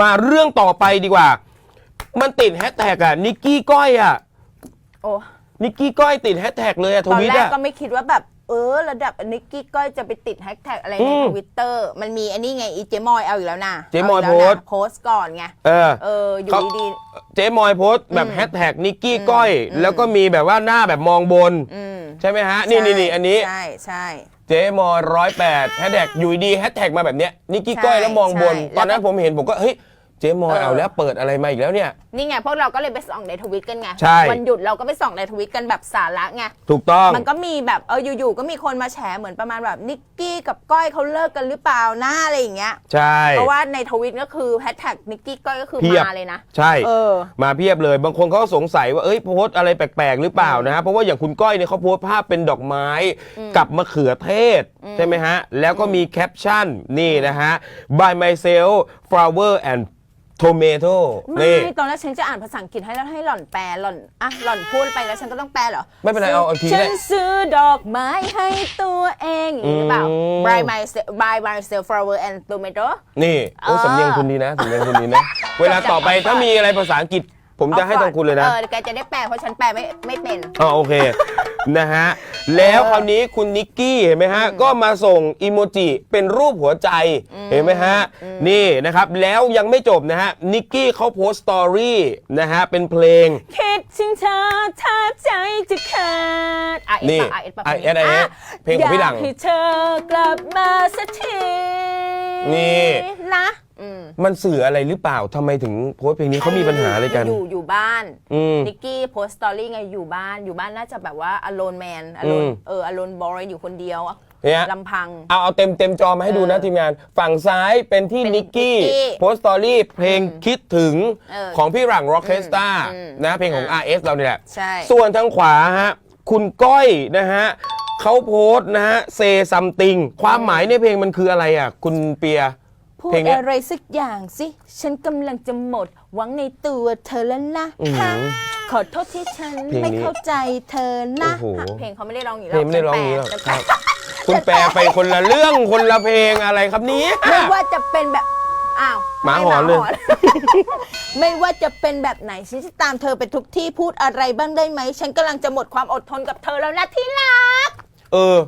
มาเรื่องต่อไปดีกว่า มันติดแฮชแท็กอะนิกกี้ก้อยอะโอ้นิกกี้ก้อยติดแฮชแท็กเลยอะทตอนวิตแรกอะ ก็ไม่คิดว่าแบบ เออ ระดับนิกกี้ก้อยจะไปติดแฮชแท็กอะไรอืในมทวิตเตอร์ มันมีอันนี้ไงอีเจมอยเอาอยู่แล้วนะเจ๊มอยาแล้วนะโพสต์โพสต์ก่อนไง เออ เออ อยู่เขา ดีเจ๊มอยโพสต์แบบอืมแฮชแท็กนิกกี้ก้อยอืมแล้วก็มีแบบว่าหน้าแบบมองบน ๆอืม ใช่ไหมฮะ นี่นี่นี่อันนี้ ใช่ใช่ เจ๊มอยร้อยแปดแฮชแท็กอยู่ดีแฮชแท็กมาแบบเนี้ยนิกกี้ใช่ก้อยแล้วมองบน ใช่ตอนนั้นแล้วก็ผมเห็นผมก็เฮ้ย เจ๊มอยเออ เอาแล้วเปิดอะไรมาอีกแล้วเนี่ย นี่ไงพวกเราก็เลยไปส่องในทวิตกันไงใช่ วันหยุดเราก็ไปส่องในทวิตกันแบบสาระไง ถูกต้อง มันก็มีแบบเอออยู่ๆก็มีคนมาแฉเหมือนประมาณแบบนิกกี้กับก้อยเขาเลิกกันหรือเปล่าหน้าอะไรอย่างเงี้ย ใช่ เพราะว่าในทวิตก็คือแฮชแท็กนิกกี้ก้อยก็คือเพียบ มาเลยนะ ใช่ เออ มาเพียบเลย บางคนเขาก็สงสัยว่าเอ้ยโพสต์อะไรแปลกๆ หรือเปล่านะฮะเพราะว่าอย่างคุณก้อยเนี่ยเขาโพสต์ภาพเป็นดอกไม้กับมะเขือเทศ ใช่ไหมฮะ แล้วก็มีแคปชั่น นี่นะฮะ by myself flower and tomato ไม่นี่ ตอนแรกฉันจะอ่านภาษาอังกฤษให้แล้วให้หล่อนแปลหล่อนอะหล่อนพูดไปแล้วฉันก็ต้องแปลเหรอไม่เป็นไรเอาเอาทีฉัได้นซื้อดอกไม้ให้ตัวเองอย่างนี้หรือเปล่า อืม by myself by myself flower and tomato นี่โอ้เออ สำเนียงคุณดีนะสำเนียงคุณดีนะ เวลาต่อไปถ้ามีอะไรภาษาอังกฤษ ผมจะให้ทางคุณเลยนะเออแกจะได้แปลเพราะฉันแปลไม่ไม่เป็น อ๋อโอเค นะฮะ แล้วคราวนี้คุณนิกกี้เห็นไหมฮะ ก็มาส่งอีโมจิเป็นรูปหัวใจ เห็นไหมฮะ นี่นะครับ แล้วยังไม่จบนะฮะ นิกกี้เขาโพสต์สตอรี่นะฮะ เป็นเพลง คิดถึงเธอแทบใจจะขาดอะนี่อะเอ็ดปะอะเอ็ดเอ็ดปะเอ็ดเพลงของพี่ดัง อยากให้เธอกลับมาสักที นี่นะอื มมันสื่ออะไรหรือเปล่าทำไมถึงโพสต์เพลงนี้เขามีปัญหาอะไรกัน อยู่อยู่บ้านอืม นิกกี้โพสต์สตอรี่ไงอยู่บ้านอยู่บ้านน่าจะแบบว่า alone man alone อืมเออ alone boy อยู่คนเดียวอะเนี่ย ลำพัง เอาเอาเต็มเต็มจอมาให้ดูนะทีมงาน ฝั่งซ้ายเป็นที่เป็นนิกกี้นิกกี้โพสต์สตอรี่เพลงคิดถึงเออของพี่หลังร็อกเคสตาอืมนะเพลงของอ่า RS เราเนี่ยแหละ ใช่ ส่วนทางขวาฮะคุณก้อยนะฮะเขาโพสต์นะฮะเซซัมติงความหมายในเพลงมันคืออะไรอะ คุณเปีย พูดเพลงเนี้ย อะไรสักอย่างสิ ฉันกำลังจะหมด หวังในตัวเธอแล้วนะอื้อหือคะขอโทษที่ฉันเพลงนี้ไม่เข้าใจเธอนะโอ้โห เพลงเขาไม่ได้ร้องอย่างนี้เพลงไม่ได้ร้องอย่างนี้หรอกฉันคแปลรับ คุณแปลไปคนละเรื่องคนละเพลงอะไรครับเนี้ ไม่ว่าจะเป็นแบบ อ้าวหมาหอนเลย ไม่ว่าจะเป็นแบบไหนฉันจะตามเธอไปทุกที่พูดอะไรบ้างได้ไหม ฉันกำลังจะหมดความอดทนกับเธอแล้วนะที่รัก เออ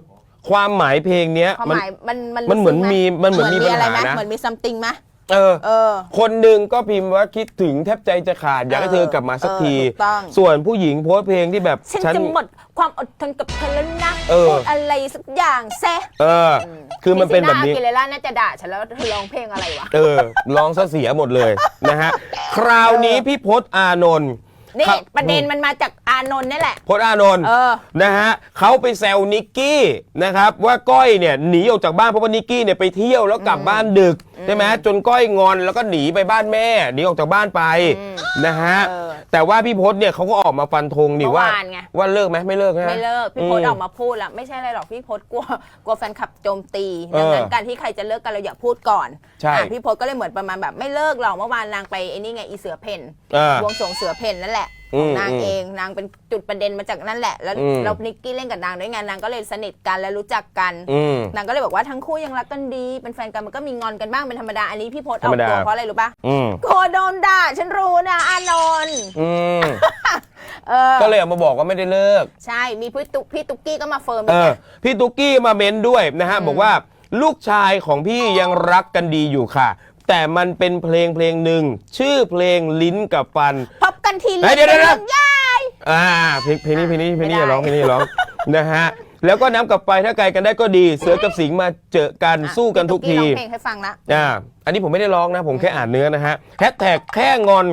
ความหมายเพลงเนี้ยความมันหมายมันมันมันเหมือนลึกซึ้งมีมันเหมือนมีอะไรปัญหาไหมนะเหมือนมีซัมติงไหมเออ เออ คนหนึ่งก็พิมพ์ว่าคิดถึงแทบใจจะขาดอยากให้เออเธอกลับมาสักที เออถูกต้อง ส่วนผู้หญิงโพสต์เพลงที่แบบฉันจะหมดความอดทนกับเธอแล้วนะเออพูดอะไรสักอย่างแซะเออ คือมันเป็นแบบนี้ซิาอากิเลล่าน่าจะด่าฉันแล้วเธอร้องเพลงอะไรวะ เออร้องซะเสียหมดเลยนะฮะ คราวนี้พี่พศอานนท์ นี่ครับ ประเด็นมันมาจากอานนท์นี่แหละพศอานนท์เออ นะฮะเขาไปแซวนิกกี้นะครับว่าก้อยเนี่ยหนีออกจากบ้านเพราะว่านิกกี้เนี่ยไปเที่ยวแล้วกลับบ้านดึกใช่ไหมจนก้อยงอนแล้วก็หนีไปบ้านแม่หนีออกจากบ้านไปนะฮะเออ แต่ว่าพี่พศเนี่ยเขาก็ออกมาฟันธงนี่เมื่อว่า วานไง ว่าเลิกไหมไม่เลิกนะ ไม่เลิกพี่พศมออกมาพูดละไม่ใช่อะไรหรอกพี่พศกลัวกลัวแฟนคลับโจมตีเออดังนั้นการที่ใครจะเลิกกันเราอย่าพูดก่อนใช่ อะพี่พศก็เลยเหมือนประมาณแบบไม่เลิกหรอกเมื่อวานนางไปไอ้นี่ไงอีเสือเพ่นเออบวงสรวงเสือเพ่นนั่นแหละอื ของมนางอืมเองนางเป็นจุดประเด็นมาจากนั่นแหละ แล้วอืมแล้วนิกกี้เล่นกับนางด้วยไงนางก็เลยสนิทกันและรู้จักกันอืมนางก็เลยบอกว่าทั้งคู่ยังรักกันดี เป็นแฟนกันมันก็มีงอนกันบ้างเป็นธรรมดาอันนี้พี่พศธรเอารมดาตัวเพราะอะไรรู้ปะอืมกลัวโดนด่าฉันรู้นะอานนท์อืมเออก็เลยออกมาบอกว่าไม่ได้เลิก ใช่มีพี่ตุ๊กพี่ตุ๊กกี้ก็มาเฟิร์มเออีกอไงพี่ตุ๊กกี้มาเม้นด้วยนะฮะบอกว่าลูกชายของพี่ยังรักกันดีอยู่ค่ะ แต่มันเป็นเพลงเพลงหนึ่งชื่อเพลงลิ้นกับฟันพบกันทีเฮ้ยเดี๋ยวเดี๋ยวเรื่องใหญ่อ่าเพลงเพลงนี้เพลงนี้เพลงนี้ไม่อย่าได้ร้องเพลงนี้อย่าร้อง นะฮะแล้วก็น้ำกับไฟถ้าไกลกันได้ก็ดี เสือกับสิงห์มาเจอกันสู้กันทุกที พี่ตุ๊ร้องเพลงให้ฟังนะอ่า อันนี้ผมไม่ได้ร้องนะ ผมแค่อ่านเนื้อนะฮะแฮชแท็กแค่งอน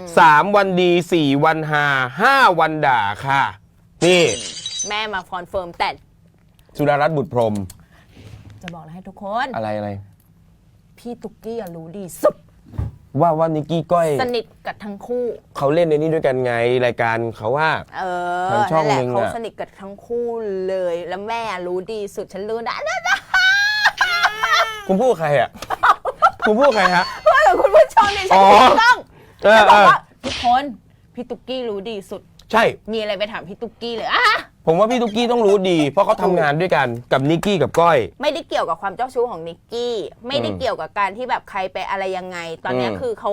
3 วันดี 4 วันหา5 วันด่าค่ะ นี่ แม่มาคอนเฟิร์มแต่สุดารัตน์บุตรพรหมจะบอกอะไรให้ทุกคน อะไรอะไร พี่ตุ๊กกี้อะรู้ดีสุด ว่าว่านิกกี้ก้อยสนิทกับทั้งคู่ เขาเล่นในนี้ด้วยกันไงรายการเขาว่า เออทางช่องนั่นแหละหนึ่งอะเขาสนิทกับทั้งคู่เลย แล้วแม่รู้ดีสุดฉันรู้นะนะนะคุณพูดกับใครอะ คุณพูดกับใครฮะ เพื่อนคุณผู้ชมเนี่ยฉันอ๋อถูกต้องเออจะบอกเออว่าทุกคนพี่ตุ๊กกี้รู้ดีสุด ใช่ มีอะไรไปถามพี่ตุ๊กกี้เลยอะ ผมว่าพี่ตุ๊กกี้ต้องรู้ดี เพราะเขาทำงานด้วยกันกับนิกกี้กับก้อย ไม่ได้เกี่ยวกับความเจ้าชู้ของนิกกี้ ไม่ได้อืมเกี่ยวกับการที่แบบใครไปอะไรยังไง ตอนเนี้ยอืม คือเขา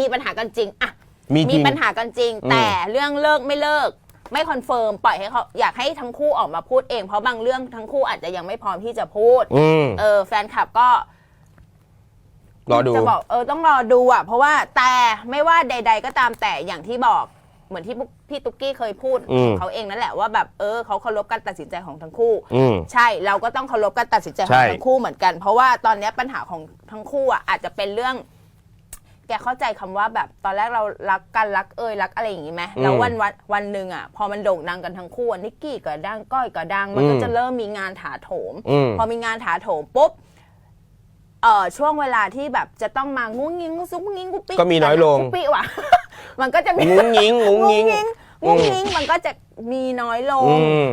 มีปัญหากันจริงอะมีจริง ปัญหากันจริง อืม แต่เรื่องเลิกไม่เลิก ไม่คอนเฟิร์มปล่อยให้เขาอยากให้ทั้งคู่ออกมาพูดเองเพราะบางเรื่องทั้งคู่อาจจะยังไม่พร้อมที่จะพูด อืมเออแฟนคลับก็ รอดู จะบอกเออต้องรอดูอะ เพราะว่าแต่ไม่ว่าใด ๆ ก็ตามแต่อย่างที่บอก เหมือนที่ปุ๊กพี่ตุ๊กกี้เคยพูดอืมของเขาเองนั่นแหละว่าแบบเออเขาเคารพการตัดสินใจของทั้งคู่ อืม ใช่เราก็ต้องเคารพการตัดสินใจขใช่องทั้งคู่เหมือนกัน เพราะว่าตอนเนี้ยปัญหาของทั้งคู่อะอาจจะเป็นเรื่อง แกเข้าใจคำว่าแบบตอนแรกเรารักกันรักเอ่ยรักอะไรอย่างงี้ไหมแล้ววันวันวันหนึ่งอะ พอมันโด่งดังกันทั้งคู่อะนิกกี้ก็ดังก้อยก็ดัง มันก็จะเริ่มมีงานถาโถม อืม พอมีงานถาโถมปุ๊บ เอ่อช่วงเวลาที่แบบจะต้องมางุ้งงิ้งซุกงิ้งกุ๊ปปี้ก็มีน้อยลง กุ๊ปปี้ว่ะ มันก็จะมีงุ้งงิ้งงุ้งงิ้ง งุ้งงิ้งมันก็จะมีน้อยลง อืม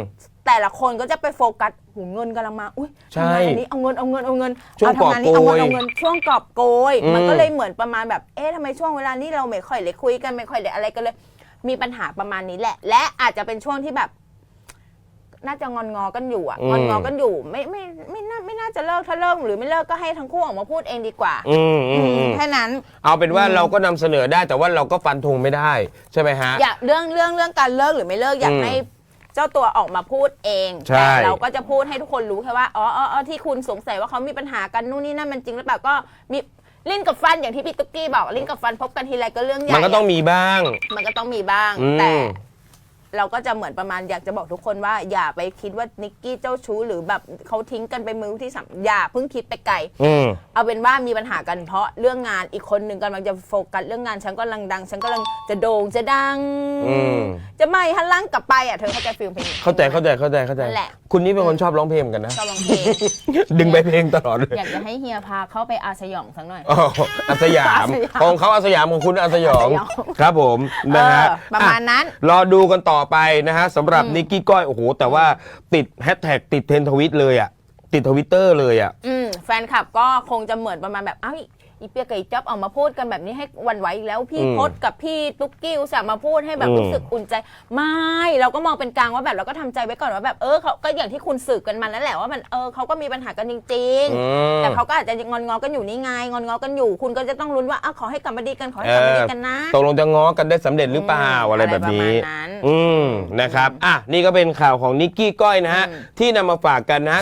แต่ละคนก็จะไปโฟกัสหูเงินกำลังมาอุ้ยใช่ทำงานอันนี้เอาเงินเอาเงินเอาเงินช่วงเอาทำงานนี้เอากอบโกยเงินเอาเงินช่วงกอบโกย อืม มันก็เลยเหมือนประมาณแบบเอ๊ะทำไมช่วงเวลานี้เราไม่ค่อยเลยคุยกันไม่ค่อยเลยอะไรกันเลย มีปัญหาประมาณนี้แหละ และอาจจะเป็นช่วงที่แบบ น่าจะงอนงอกันอยู่อะอืมงอนงอกันอยู่ ไม่ไม่ไม่น่าไม่น่า จะเลิกถ้าเลิกหรือไม่เลิกก็ให้ทั้งคู่ออกมาพูดเองดีกว่าอืมอืมอืมแค่นั้น เอาเป็นว่าเราก็นำเสนอได้แต่ว่าเราก็ฟันธงไม่ได้ ใช่ไหมฮะ อยากเรื่องเรื่องเรื่องการเลิกหรือไม่เลิกอยากอืมให้เจ้าตัวออกมาพูดเองใช่ แต่เราก็จะพูดให้ทุกคนรู้แค่ว่าอ๋ออ๋ออ๋อที่คุณสงสัยว่าเขามีปัญหากันนู่นนี่นั่นมันจริงหรือเปล่าก็มีลิ้นกับฟันอย่างที่พี่ตุ๊กกี้บอกลิ้นกับฟันพบกันทีไรก็เรื่องใหญ่มันก็ต้องมีบ้าง มันก็ต้องมีบ้าง อืม แต่ เราก็จะเหมือนประมาณอยากจะบอกทุกคนว่าอย่าไปคิดว่านิกกี้เจ้าชู้หรือแบบเขาทิ้งกันไปมือที่สามอย่าเพิ่งคิดไปไกลอืม เอาเป็นว่ามีปัญหากันเพราะเรื่องงานอีกคนหนึ่งกำลังจะโฟกัสเรื่องงานฉันกำลังดัง ฉันกำลังจะโด่งจะดัง อืม จะไม่หันหลังกลับไปอะเธอเข้าใจฟิลเพลงนี้ เข้าใจเข้าใจเข้าใจเข้าใจนั่นแหละ คุณนี่เป็นคนชอบร้องเพลงเหมือนกันนะ ชอบร้องเพลง ดึงไปเพลงตลอดเลยอยากจะให้เฮียพาเข้าไปอาสยองสักหน่อย อ๋ออาสยาม อาสยามของเขาอาสยามของคุณอาสยองอาสยอง ครับผมนะฮะเออประมาณนั้นอะรอดูกันต่อไปนะฮะสำหรับนิกกี้ก้อยโอ้โหแต่ว่าติดแฮชแท็กติดเทรนด์ทวิตเลยอะติดทวิตเตอร์เลยอะ อืมแฟนคลับก็คงจะเหมือนประมาณแบบอ้าว อีเปียกับอีจ๊อบออกมาพูดกันแบบนี้ให้หวันไหวอีกแล้วพี่อืมพศกับพี่ตุ๊กกี้อุตส่าห์มาพูดให้แบบอืมรู้สึกอุ่นใจ ไม่เราก็มองเป็นกลางว่าแบบเราก็ทำใจไว้ก่อนว่าแบบเออเขาก็อย่างที่คุณสืบกันมานั่นแหละว่ามันเออเขาก็มีปัญหากันจริงๆอืมแต่เขาก็อาจจะงอนงอกันอยู่นี่ไงงอนงอกันอยู่ คุณก็จะต้องลุ้นว่าอ้าวขอให้กลับมาดีกันขอให้กลับมาดีกันนะ ตกลงจะง้อกันได้สำเร็จหรือเปล่าอืมอะไรแบบนี้ อะไรประมาณนั้นอืมนะครับ อะ นี่ก็เป็นข่าวของนิกกี้ก้อยนะฮะ อืม ที่นำมาฝากกันนะ